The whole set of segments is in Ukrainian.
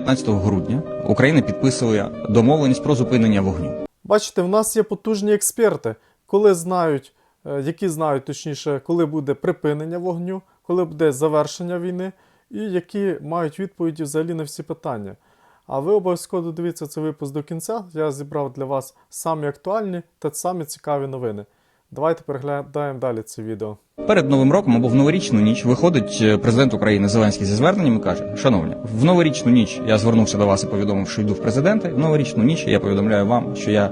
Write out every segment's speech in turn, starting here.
15 грудня Україна підписує домовленість про зупинення вогню. Бачите, в нас є потужні експерти, коли знають, е, які знають точніше, коли буде припинення вогню, коли буде завершення війни, і які мають відповіді взагалі на всі питання. А ви обов'язково додивіться цей випуск до кінця. Я зібрав для вас самі актуальні та самі цікаві новини. Давайте переглядаємо далі це відео. Перед новим роком або в новорічну ніч виходить е, президент України Зеленський зі зверненням і каже: Шановні, в новорічну ніч я звернувся до вас і повідомив, що йду в президенти. В новорічну ніч я повідомляю вам, що я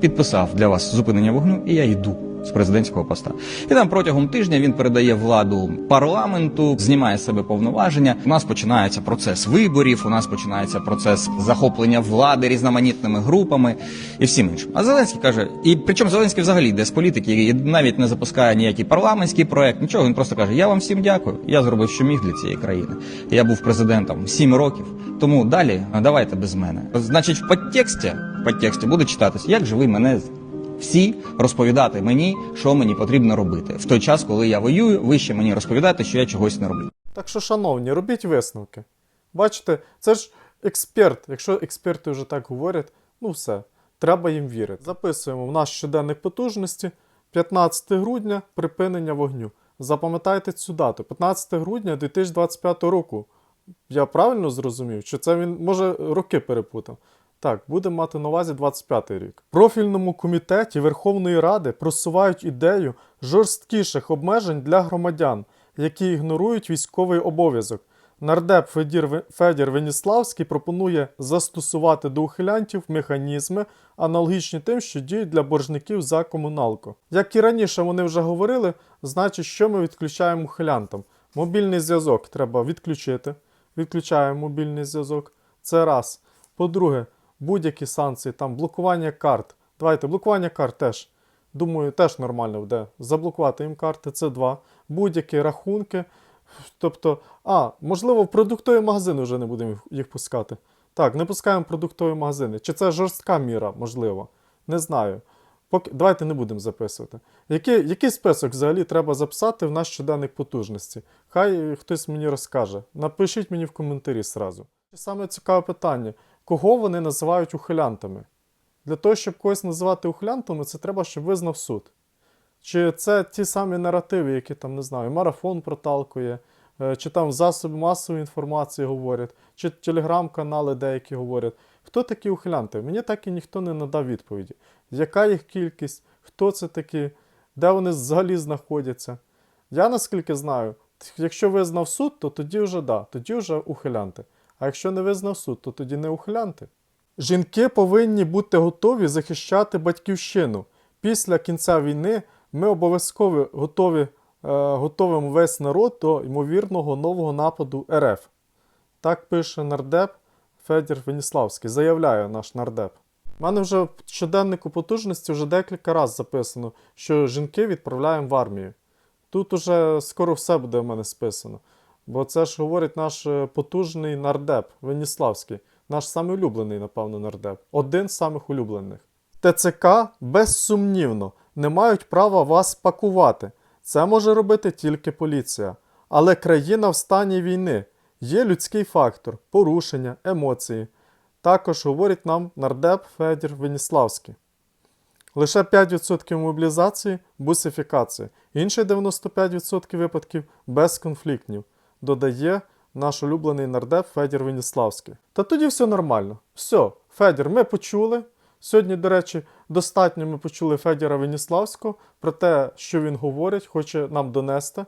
підписав для вас зупинення вогню, і я йду з президентського поста. І там протягом тижня він передає владу парламенту, знімає з себе повноваження. У нас починається процес виборів, у нас починається процес захоплення влади різноманітними групами і всім іншим. А Зеленський каже, і причому Зеленський взагалі йде з політики і навіть не запускає ніякий парламентський проект, нічого. Він просто каже: Я вам всім дякую. Я зробив, що міг для цієї країни. Я був президентом сім років. Тому далі давайте без мене. Значить, в подтексті, в подтексті буде читатись, як же ви мене всі розповідати мені, що мені потрібно робити. В той час, коли я воюю, ви ще мені розповідаєте, що я чогось не роблю. Так що, шановні, робіть висновки. Бачите, це ж експерт. Якщо експерти вже так говорять, ну все, треба їм вірити. Записуємо в наш щоденник потужності 15 грудня припинення вогню. Запам'ятайте цю дату. 15 грудня 2025 року. Я правильно зрозумів? Чи це він може роки перепутав? Так, будемо мати на увазі 25 рік. Профільному комітеті Верховної Ради просувають ідею жорсткіших обмежень для громадян, які ігнорують військовий обов'язок. Нардеп Федір, Федір Веніславський пропонує застосувати до ухилянтів механізми, аналогічні тим, що діють для боржників за комуналку. Як і раніше вони вже говорили, значить, що ми відключаємо ухилянтам. Мобільний зв'язок треба відключити. Відключаємо мобільний зв'язок. Це раз. По-друге, будь-які санкції, там блокування карт. Давайте, блокування карт теж. Думаю, теж нормально буде. Заблокувати їм карти, це два. Будь-які рахунки. Тобто, а, можливо, в продуктові магазини вже не будемо їх пускати. Так, не пускаємо продуктові магазини. Чи це жорстка міра, можливо? Не знаю. Поки... Давайте не будемо записувати. Який, який список взагалі треба записати в наш щоденник потужності? Хай хтось мені розкаже. Напишіть мені в коментарі сразу. Саме цікаве питання: кого вони називають ухилянтами? Для того, щоб когось називати ухилянтами, це треба, щоб визнав суд. Чи це ті самі наративи, які там, не знаю, марафон проталкує, е, чи там засоби масової інформації говорять, чи телеграм-канали деякі говорять. Хто такі ухилянти? Мені так і ніхто не надав відповіді. Яка їх кількість, хто це такі, де вони взагалі знаходяться? Я наскільки знаю, якщо визнав суд, то тоді вже да, тоді вже ухилянти. А якщо не визнав суд, то тоді не ухилянти. Жінки повинні бути готові захищати батьківщину. Після кінця війни ми обов'язково готові, е, готовимо весь народ до ймовірного нового нападу РФ. Так пише нардеп Федір Веніславський, заявляє наш нардеп. У мене вже в щоденнику потужності вже декілька разів записано, що жінки відправляємо в армію. Тут уже скоро все буде в мене списано. Бо це ж говорить наш е, потужний нардеп Веніславський, наш самий улюблений, напевно, нардеп. Один з самих улюблених. ТЦК безсумнівно не мають права вас пакувати. Це може робити тільки поліція. Але країна в стані війни. Є людський фактор, порушення, емоції. Також говорить нам нардеп Федір Веніславський. Лише 5% мобілізації бусифікації, інші 95% випадків безконфліктнів, додає наш улюблений нардеп Федір Веніславський. Та тоді все нормально. Все, Федір, ми почули. Сьогодні, до речі, достатньо ми почули Федіра Веніславського про те, що він говорить, хоче нам донести.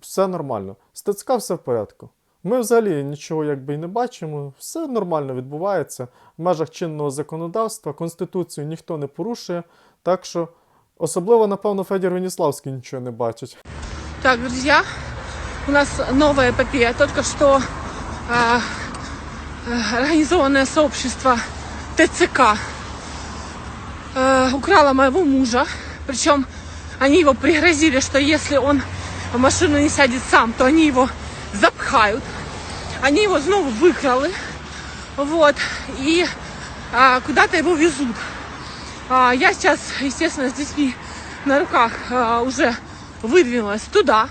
Все нормально. ТЦК все в порядку. Ми взагалі нічого якби і не бачимо, все нормально відбувається в межах чинного законодавства, Конституцію ніхто не порушує, так що особливо, напевно, Федір Веніславський нічого не бачить. Так, друзья, у нас новая эпопея. Только что а, организованное сообщество ТЦК а, украло моего мужа. Причем они его пригрозили, что если он в машину не сядет сам, то они его запхают. Они его снова выкрали. Вот. И а, куда-то его везут. А, я сейчас, естественно, с детьми на руках а, уже выдвинулась туда.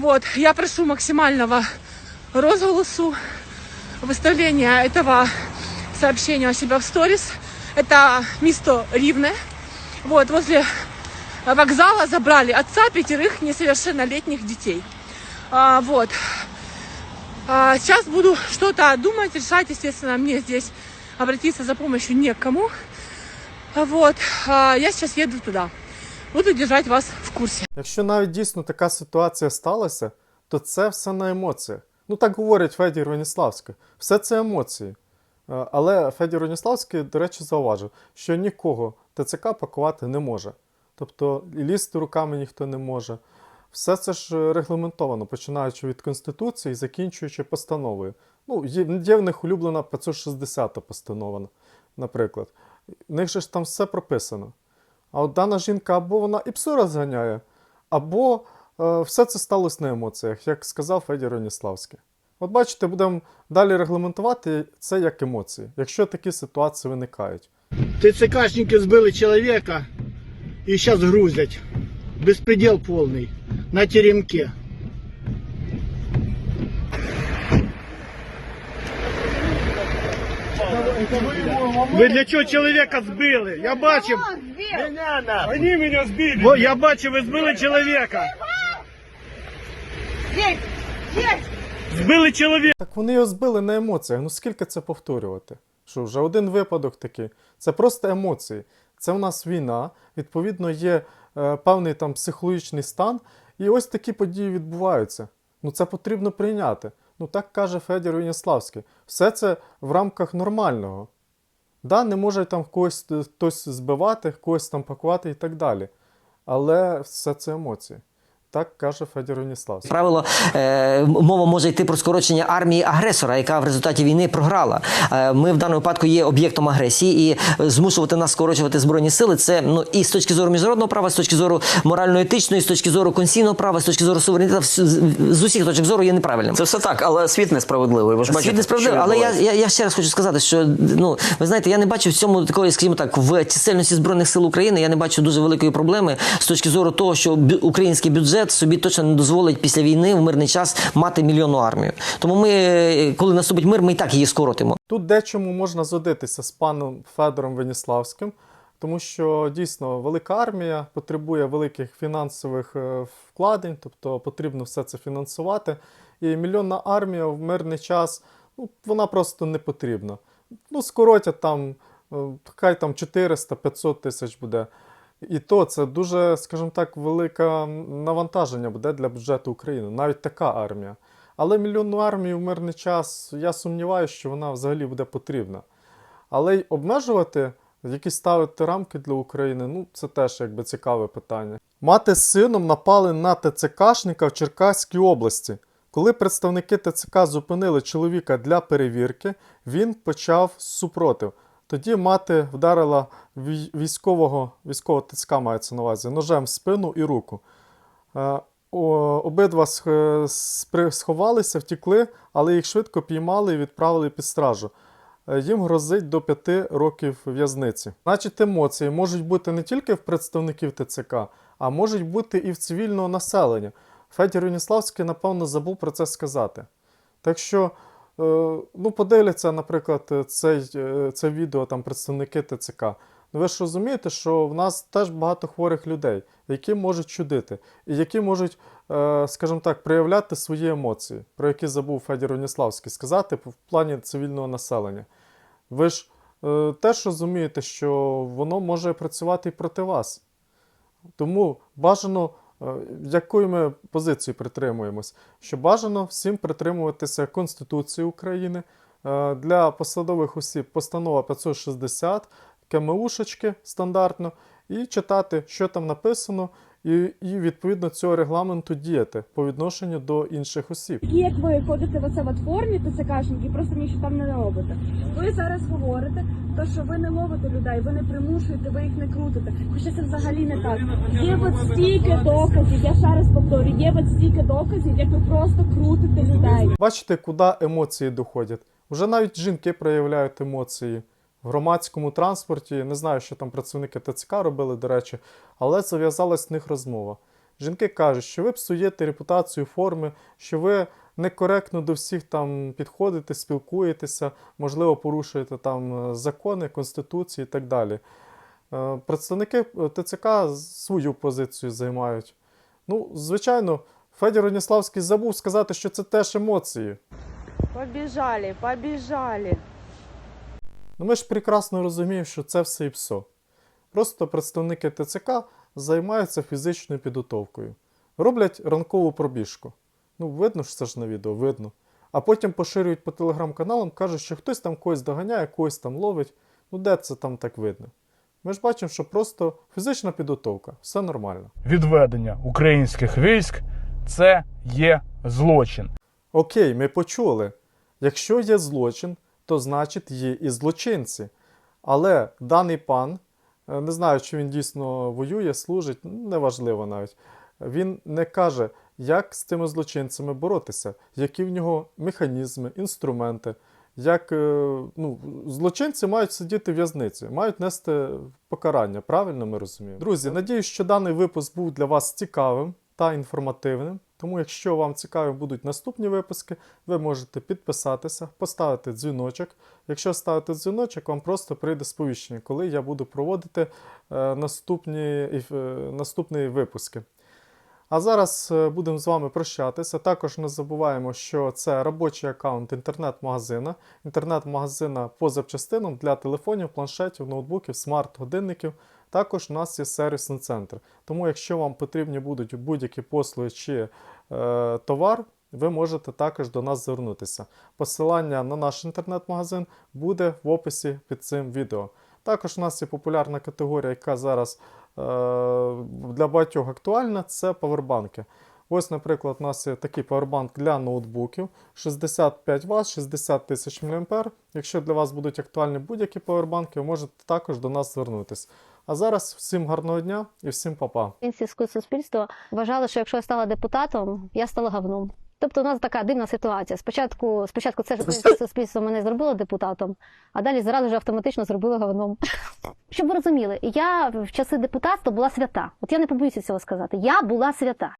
Вот, я прошу максимального розголосу. выставления этого сообщения у себя в сторис. Это место Ривне. Вот, возле вокзала забрали отца пятерых несовершеннолетних детей. А, вот. А, сейчас буду что-то думать, решать. Естественно, мне здесь обратиться за помощью некому. А, Вот. А, я сейчас еду туда. Буду держать вас в курсе. Якщо навіть дійсно така ситуація сталася, то це все на емоціях. Ну так говорить Федір Веніславський. Все це емоції. Е, Але Федір Веніславський, до речі, зауважив, що нікого ТЦК пакувати не може. Тобто лізти руками ніхто не може. Все це ж е, регламентовано, починаючи від Конституції і закінчуючи постановою. Ну, є в них улюблена 560 постанова, наприклад. В них же ж там все прописано. А от дана жінка або вона і псу розганяє, або е, все це сталося на емоціях, як сказав Федір Оніславський. От бачите, будемо далі регламентувати це як емоції, якщо такі ситуації виникають. ТЦКшники збили чоловіка і зараз грузять. Безпреділ повний на теремке. Ви для чого чоловіка збили? Я бачив. Вони мене збили. О, я бачив, ви збили чоловіка. Збили чоловіка. Так вони його збили на емоціях. Ну скільки це повторювати? Що вже один випадок такий. Це просто емоції. Це у нас війна, відповідно, є е, певний там психологічний стан, і ось такі події відбуваються. Ну це потрібно прийняти. Ну так каже Федір Веніславський. Все це в рамках нормального. Да, не може там когось е, хтось збивати, когось там пакувати і так далі. Але все це емоції. Так каже Федір Веніславський. Правило, е, мова може йти про скорочення армії агресора, яка в результаті війни програла. Е, ми в даному випадку є об'єктом агресії, і змушувати нас скорочувати збройні сили це ну і з точки зору міжнародного права, з точки зору морально-етичної, з точки зору конституційного права, з точки зору суверенітету, з, з усіх точок зору є неправильним. Це все так, але світ несправедливий. Ви ж бачите, Світ несправедливий, але я, я, я ще раз хочу сказати, що ну ви знаєте, я не бачу в цьому такої, скажімо так, в чисельності збройних сил України. Я не бачу дуже великої проблеми з точки зору того, що бю- український бюджет собі точно не дозволить після війни в мирний час мати мільйонну армію. Тому ми, е, коли наступить мир, ми і так її скоротимо. Тут дечому можна згодитися з паном Федором Веніславським, тому що дійсно велика армія потребує великих фінансових е, вкладень, тобто потрібно все це фінансувати. І мільйонна армія в мирний час ну, вона просто не потрібна. Ну, скоротять там, е, хай там 400-500 тисяч буде. І то це дуже, скажімо так, велике навантаження буде для бюджету України, навіть така армія. Але мільйонну армію в мирний час я сумніваюся, що вона взагалі буде потрібна. Але й обмежувати, якісь ставити рамки для України, ну це теж якби цікаве питання. Мати з сином напали на ТЦКшника в Черкаській області. Коли представники ТЦК зупинили чоловіка для перевірки, він почав супротив. Тоді мати вдарила військового, військового ТЦК мається на увазі, ножем в спину і руку. Е, Обидва сховалися, втікли, але їх швидко піймали і відправили під стражу. Е, Їм грозить до 5 років в'язниці. Значить, емоції можуть бути не тільки в представників ТЦК, а можуть бути і в цивільного населення. Федір Веніславський, напевно, забув про це сказати. Так що, ну, подивляться, наприклад, цей, е, це відео там представники ТЦК. Ну, ви ж розумієте, що в нас теж багато хворих людей, які можуть чудити, і які можуть, е, скажімо так, проявляти свої емоції, про які забув Федір Веніславський сказати в плані цивільного населення. Ви ж е, теж розумієте, що воно може працювати і проти вас. Тому бажано, е, якої ми позиції притримуємось, що бажано всім притримуватися Конституції України. Е, Для посадових осіб постанова 560, КМУшечки стандартно, і читати, що там написано, і, і відповідно цього регламенту діяти по відношенню до інших осіб. Такі, як ви ходите в оце от формі, ТЦКшники, просто нічого там не робите. Ви зараз говорите, то що ви не ловите людей, ви не примушуєте, ви їх не крутите. Хоча це взагалі не так. Є от стільки доказів, я ще раз повторю, є от стільки доказів, як ви просто крутите людей. Бачите, куди емоції доходять. Уже навіть жінки проявляють емоції в громадському транспорті. Не знаю, що там працівники ТЦК робили, до речі, але зав'язалась в них розмова. Жінки кажуть, що ви псуєте репутацію форми, що ви некоректно до всіх там підходите, спілкуєтеся, можливо, порушуєте там е, закони, конституції і так далі. Е, Представники е, ТЦК свою позицію займають. Ну, звичайно, Федір Роніславський забув сказати, що це теж емоції. Побіжали, побіжали. Ну ми ж прекрасно розуміємо, що це все і псо. Просто представники ТЦК займаються фізичною підготовкою. Роблять ранкову пробіжку. Ну, видно ж це ж на відео, видно. А потім поширюють по телеграм-каналам, кажуть, що хтось там когось доганяє, когось там ловить. Ну де це там так видно? Ми ж бачимо, що просто фізична підготовка, все нормально. Відведення українських військ це є злочин. Окей, ми почули. Якщо є злочин, то значить є і злочинці. Але даний пан, е, не знаю, чи він дійсно воює, служить, ну, неважливо навіть. Він не каже, як з цими злочинцями боротися, які в нього механізми, інструменти. Як е, ну, злочинці мають сидіти в в'язниці, мають нести покарання. Правильно ми розуміємо? Друзі, надіюсь, що даний випуск був для вас цікавим та інформативним. Тому, якщо вам цікаві будуть наступні випуски, ви можете підписатися, поставити дзвіночок. Якщо ставите дзвіночок, вам просто прийде сповіщення, коли я буду проводити е, наступні, е, наступні випуски. А зараз е, будемо з вами прощатися. Також не забуваємо, що це робочий аккаунт інтернет-магазина. Інтернет-магазина по запчастинам для телефонів, планшетів, ноутбуків, смарт-годинників. Також у нас є сервісний центр. Тому, якщо вам потрібні будуть будь-які послуги чи е, товар, ви можете також до нас звернутися. Посилання на наш інтернет-магазин буде в описі під цим відео. Також у нас є популярна категорія, яка зараз е, для багатьох актуальна, це павербанки. Ось, наприклад, у нас є такий павербанк для ноутбуків 65 Вт, 60 тисяч мА. Якщо для вас будуть актуальні будь-які павербанки, ви можете також до нас звернутися. А зараз всім гарного дня і всім па-па. Українське суспільство вважало, що якщо я стала депутатом, я стала говном. Тобто у нас така дивна ситуація. Спочатку, спочатку це ж суспільство мене зробило депутатом, а далі зразу ж автоматично зробило говном. Щоб ви розуміли, я в часи депутатства була свята. От я не побоюся цього сказати. Я була свята.